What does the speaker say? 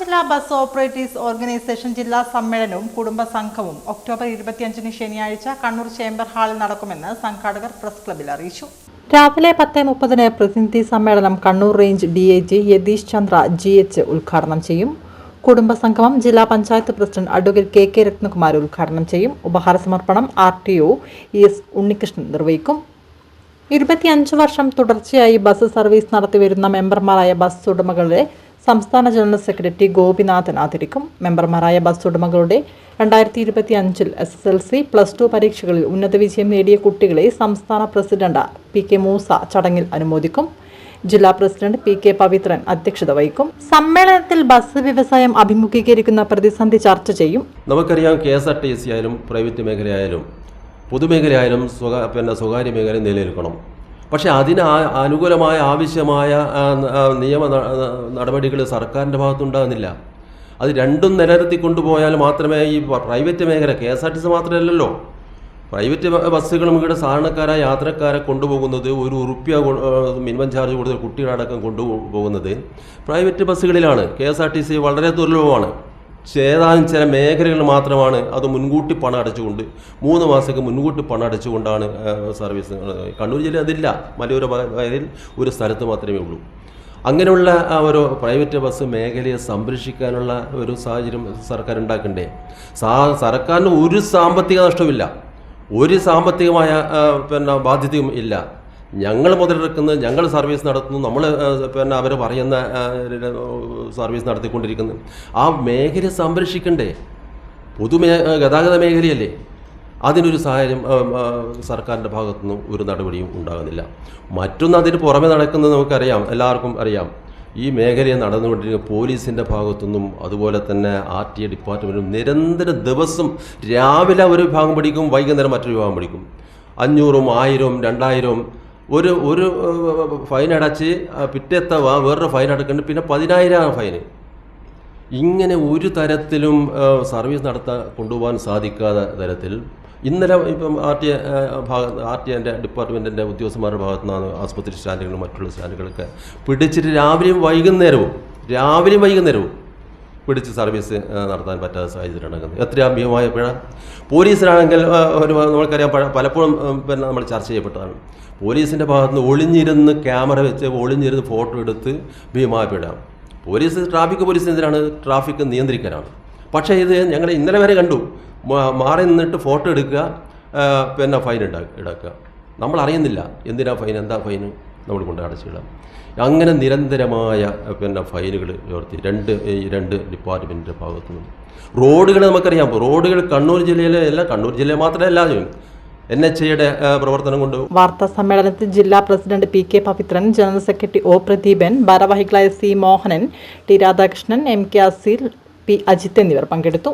ജില്ലാ bus operatives organisation ജില്ലാ സമ്മേളനവും കുടുംബ സംഘവും ഒക്ടോബർ ഇരുപത്തിയഞ്ചിന് ശനിയാഴ്ച കണ്ണൂർ ചേംബർ ഹാളിൽ നടക്കുമെന്ന് സംഘാടകർ പ്രസ് ക്ലബിൽ അറിയിച്ചു. രാവിലെ പത്ത് മുപ്പതിന് പ്രതിനിധി സമ്മേളനം Kannur range D I G Yatish Chandra G H ഉദ്ഘാടനം ചെയ്യും. കുടുംബ സംഗമം ജില്ലാ panchayat president advocate K K Ratnakumar ഉദ്ഘാടനം ചെയ്യും. ഉപഹാര സമർപ്പണം R T O S Unnikrishnan നിർവഹിക്കും. ഇരുപത്തിയഞ്ച് വർഷം തുടർച്ചയായി ബസ് സർവീസ് നടത്തിവരുന്ന മെമ്പർമാരായ ബസ് ഉടമകളുടെ സംസ്ഥാന ജനറൽ സെക്രട്ടറി ഗോപിനാഥൻ ആദരിക്കും. മെമ്പർമാരായ ബസ് ഉടമകളുടെ രണ്ടായിരത്തി ഇരുപത്തി അഞ്ചിൽ S S L C plus two പരീക്ഷകളിൽ ഉന്നത വിജയം നേടിയ കുട്ടികളെ സംസ്ഥാന പ്രസിഡന്റ് പി കെ മൂസ ചടങ്ങിൽ അനുമോദിക്കും. ജില്ലാ പ്രസിഡന്റ് പി കെ പവിത്രൻ അധ്യക്ഷത വഹിക്കും. സമ്മേളനത്തിൽ ബസ് വ്യവസായം അഭിമുഖീകരിക്കുന്ന പ്രതിസന്ധി ചർച്ച ചെയ്യും. നമുക്കറിയാം K S R T C ആയാലും പ്രൈവറ്റ് മേഖലയായാലും പൊതുമേഖലയായാലും സ്വകാ പിന്നെ സ്വകാര്യ മേഖല നിലനിൽക്കണം. പക്ഷേ അതിന് അനുകൂലമായ ആവശ്യമായ നിയമ നടപടികൾ സർക്കാരിന്റെ ഭാഗത്തുണ്ടാകുന്നില്ല. അത് രണ്ടും നിലനിർത്തി കൊണ്ടുപോയാൽ മാത്രമേ ഈ പ്രൈവറ്റ് മേഖല K S R T C മാത്രമല്ലല്ലോ. പ്രൈവറ്റ് ബസ്സുകളും ഇവിടെ സാധാരണക്കാരായ യാത്രക്കാരെ കൊണ്ടുപോകുന്നത് ഒരു ഉറുപ്പ്യ മിനിമം ചാർജ് കൊടുത്ത് കുട്ടികളടക്കം കൊണ്ടുപോകുന്നത് private ബസ്സുകളിലാണ്. K S R T C വളരെ ദുർലഭമാണ്. ഏതാനും ചില മേഖലകൾ മാത്രമാണ് അത് മുൻകൂട്ടി പണം അടച്ചുകൊണ്ട് മൂന്ന് മാസത്തേക്ക് മുൻകൂട്ടി പണം അടച്ചുകൊണ്ടാണ് സർവീസ് കണ്ണൂർ ജില്ല അതില്ല. മലയോര മേഖലയിൽ ഒരു സ്ഥലത്ത് മാത്രമേ ഉള്ളൂ. അങ്ങനെയുള്ള ഒരു പ്രൈവറ്റ് ബസ് മേഖലയെ സംരക്ഷിക്കാനുള്ള ഒരു സാഹചര്യം സർക്കാർ ഉണ്ടാക്കണ്ടേ? സാ സർക്കാരിന് ഒരു സാമ്പത്തിക നഷ്ടമില്ല ഒരു സാമ്പത്തികമായ പിന്നെ ബാധ്യതയും ഇല്ല. ഞങ്ങൾ മുതലെടുക്കുന്നത് ഞങ്ങൾ സർവീസ് നടത്തുന്നു നമ്മൾ പിന്നെ അവർ പറയുന്ന സർവീസ് നടത്തിക്കൊണ്ടിരിക്കുന്നു. ആ മേഖല സംരക്ഷിക്കണ്ടേ? പൊതുമേ ഗതാഗത മേഖലയല്ലേ? അതിനൊരു ആ, സർക്കാരിന്റെ ഭാഗത്തുനിന്നും ഒരു നടപടിയും ഉണ്ടാകുന്നില്ല. മറ്റൊന്ന് അതിന് പുറമെ നടക്കുന്നത് നമുക്കറിയാം എല്ലാവർക്കും അറിയാം. ഈ മേഖലയെ നടന്നുകൊണ്ടിരിക്കുന്ന പോലീസിന്റെ ഭാഗത്തുനിന്നും അതുപോലെ തന്നെ ആർ ടി എ ഡിപ്പാർട്ട്മെന്റും നിരന്തരം ദിവസം രാവിലെ ഒരു വിഭാഗം പഠിക്കും വൈകുന്നേരം മറ്റൊരു വിഭാഗം പഠിക്കും അഞ്ഞൂറും ആയിരവും രണ്ടായിരവും ഒരു ഒരു ഫൈൻ അടച്ച് പിറ്റത്തെ വേറൊരു ഫൈൻ അടക്കുന്നുണ്ട് പിന്നെ പതിനായിരം ഫൈന് ഇങ്ങനെ ഒരു തരത്തിലും സർവീസ് നടത്താൻ കൊണ്ടുപോകാൻ സാധിക്കാത്ത തരത്തിൽ. ഇന്നലെ ഇപ്പം ആർ ടി ഭാഗ ആർ ടി എന്റെ ഡിപ്പാർട്ട്മെന്റിന്റെ ഉദ്യോഗസ്ഥന്മാരുടെ ഭാഗത്തു നിന്നാണ് ആസ്പത്രി സ്റ്റാൻഡുകളും മറ്റുള്ള സ്റ്റാൻഡുകളൊക്കെ പിടിച്ചിട്ട് രാവിലെയും വൈകുന്നേരവും രാവിലെയും വൈകുന്നേരവും പിടിച്ച് സർവീസ് നടത്താൻ പറ്റാത്ത സാഹചര്യം ഉണ്ടാകുന്നത് എത്ര ഭീമമായ പിഴ? പോലീസിനാണെങ്കിൽ ഒരു നമുക്കറിയാം പല- പലപ്പോഴും പിന്നെ നമ്മൾ ചർച്ച ചെയ്യപ്പെട്ടതാണ്. പോലീസിന്റെ ഭാഗത്തുനിന്ന് ഒളിഞ്ഞിരുന്ന് ക്യാമറ വെച്ച് ഒളിഞ്ഞിരുന്ന് ഫോട്ടോ എടുത്ത് ഭീമമായ പിഴ. പോലീസ് ട്രാഫിക് പോലീസ് എന്തിനാണ് ട്രാഫിക് നിയന്ത്രിക്കാനാണ് പക്ഷേ ഇത് ഞങ്ങൾ ഇന്നലെ വരെ കണ്ടു. മാറി നിന്നിട്ട് ഫോട്ടോ എടുക്കുക പിന്നെ ഫൈൻ ഉണ്ടാക്കുക നമ്മൾ അറിയുന്നില്ല. എന്തിനാ ഫൈൻ എന്താ ഫൈൻ നമ്മൾ കൊണ്ട് അടച്ചിടാം അങ്ങനെ നിരന്തരമായ പിന്നെ ഫയലുകൾ ഉയർത്തി. രണ്ട് ഈ രണ്ട് ഡിപ്പാർട്ട്മെന്റിന്റെ ഭാഗത്തു നിന്നും. റോഡുകൾ നമുക്കറിയാം. റോഡുകൾ കണ്ണൂർ ജില്ലയിലെ അല്ല കണ്ണൂർ ജില്ലയിൽ മാത്രമല്ല എൻ എച്ച് ഐയുടെ പ്രവർത്തനം കൊണ്ട് വാർത്താ സമ്മേളനത്തിൽ ജില്ലാ president P K Pavithran general secretary O Pradeepan ഭാരവാഹികളായ C Mohanan T Radhakrishnan M K Aseel P Ajith എന്നിവർ പങ്കെടുത്തു.